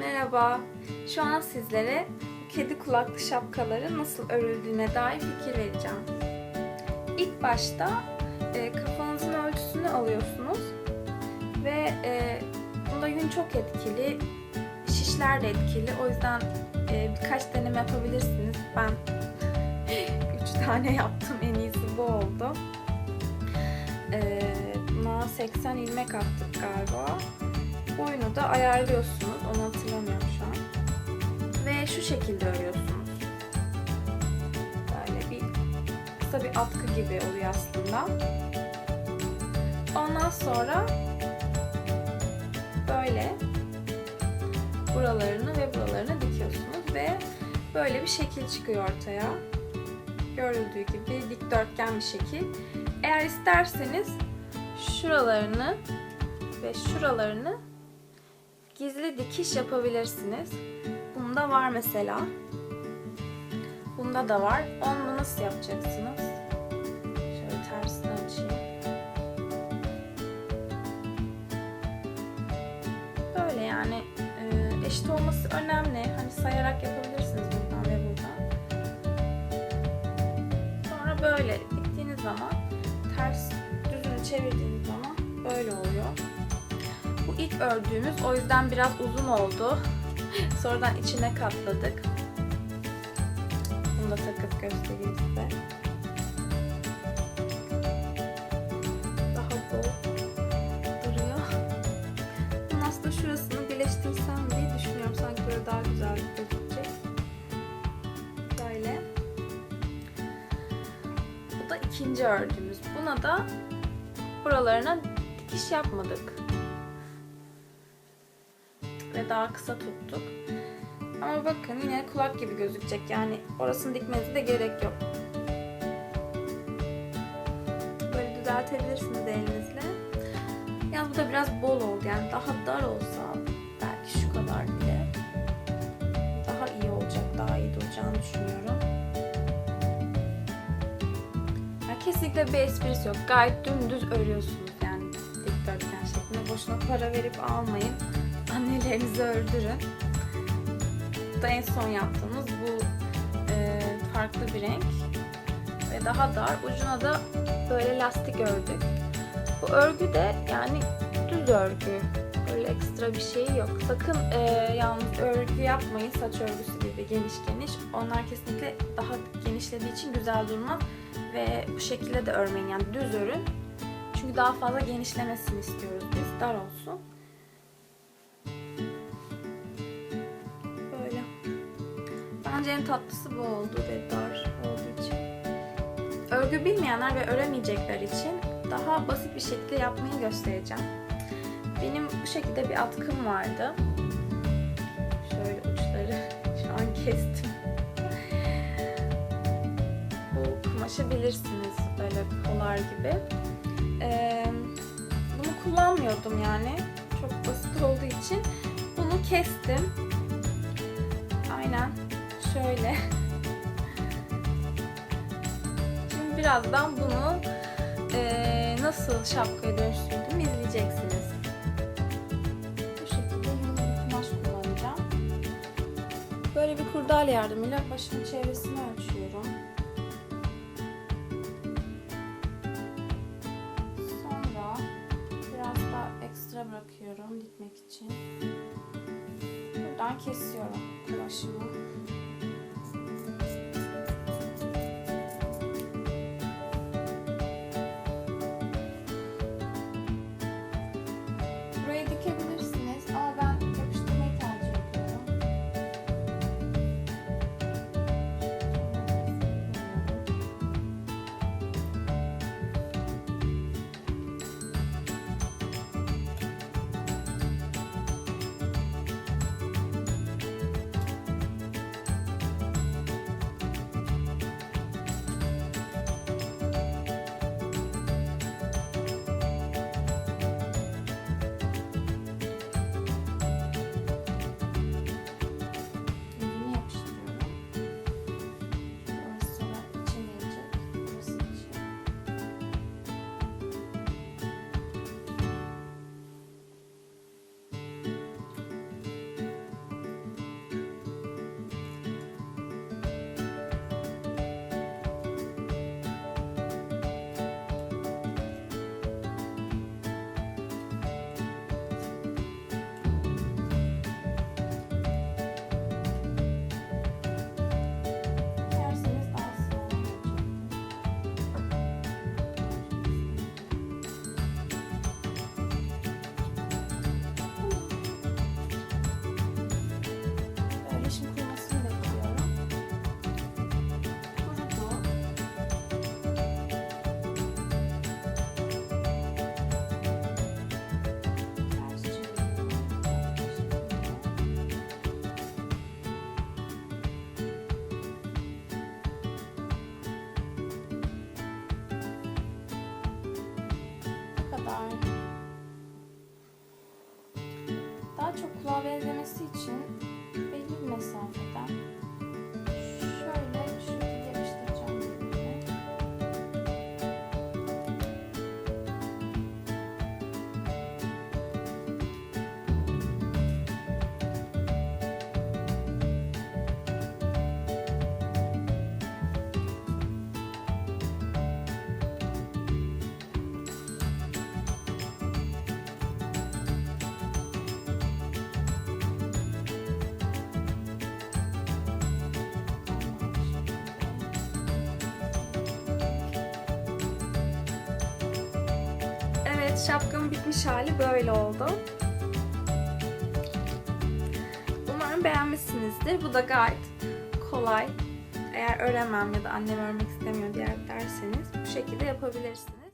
Merhaba. Şu an sizlere kedi kulaklı şapkaların nasıl örüldüğüne dair fikir vereceğim. İlk başta e, kafanızın ölçüsünü alıyorsunuz ve e, bunda yün çok etkili, şişler de etkili. O yüzden e, birkaç deneme yapabilirsiniz. Ben üç tane yaptım. En iyisi bu oldu. E, buna 80 ilmek attık galiba. Boyunu da ayarlıyorsunuz. Onu hatırlamıyorum şu an. Ve şu şekilde örüyorsunuz. Böyle bir kısa bir atkı gibi oluyor aslında. Ondan sonra böyle buralarını ve buralarını dikiyorsunuz ve böyle bir şekil çıkıyor ortaya. Görüldüğü gibi dikdörtgen bir şekil. Eğer isterseniz şuralarını ve şuralarını gizli dikiş yapabilirsiniz. Bunda var mesela. Bunda da var. Onu nasıl yapacaksınız? Şöyle tersini açayım. Böyle yani e, eşit olması önemli. Hani sayarak yapabilirsiniz buradan ve buradan. Sonra böyle diktiğiniz zaman ters düzünü çevirdiğiniz zaman böyle oluyor. İlk ördüğümüz o yüzden biraz uzun oldu. Sonradan içine katladık. Bunu da takıp göstereyim size. Daha bol duruyor. Bunun aslında şurasını birleştirsem diye düşünüyorum. Sanki böyle daha güzel gözükecek. Böyle. Bu da ikinci ördüğümüz. Buna da buralarına dikiş yapmadık ve daha kısa tuttuk. Ama bakın yine kulak gibi gözükecek. Yani orasını dikmenize de gerek yok. Böyle düzeltebilirsiniz elinizle. Yalnız bu da biraz bol oldu. Yani daha dar olsa belki şu kadar bile daha iyi olacak. Daha iyi duracağını düşünüyorum. Yani kesinlikle bir esprisi yok. Gayet dümdüz örüyorsunuz yani dikdörtgen şeklinde. Boşuna para verip almayın annelerinizi öldürün. Bu da en son yaptığımız bu e, farklı bir renk ve daha dar. Ucuna da böyle lastik ördük. Bu örgü de yani düz örgü. Böyle ekstra bir şey yok. Sakın e, yalnız örgü yapmayın saç örgüsü gibi geniş geniş. Onlar kesinlikle daha genişlediği için güzel durmaz. Ve bu şekilde de örmeyin yani düz örün. Çünkü daha fazla genişlemesini istiyoruz biz. Dar olsun. Bence en tatlısı bu oldu ve dar olduğu için. Örgü bilmeyenler ve öremeyecekler için daha basit bir şekilde yapmayı göstereceğim. Benim bu şekilde bir atkım vardı. Şöyle uçları şu an kestim. bu kumaşı bilirsiniz böyle polar gibi. Ee, bunu kullanmıyordum yani. Çok basit olduğu için bunu kestim. Aynen şöyle. Şimdi birazdan bunu e, nasıl şapkaya dönüştürdüğümü izleyeceksiniz. Bu şekilde bir kumaş kullanacağım. Böyle bir kurdale yardımıyla başın çevresini ölçüyorum. Sonra biraz da ekstra bırakıyorum dikmek için. Buradan kesiyorum kumaşımı. Şapkamın bitmiş hali böyle oldu. Umarım beğenmişsinizdir. Bu da gayet kolay. Eğer öremem ya da annem örmek istemiyor diye derseniz bu şekilde yapabilirsiniz.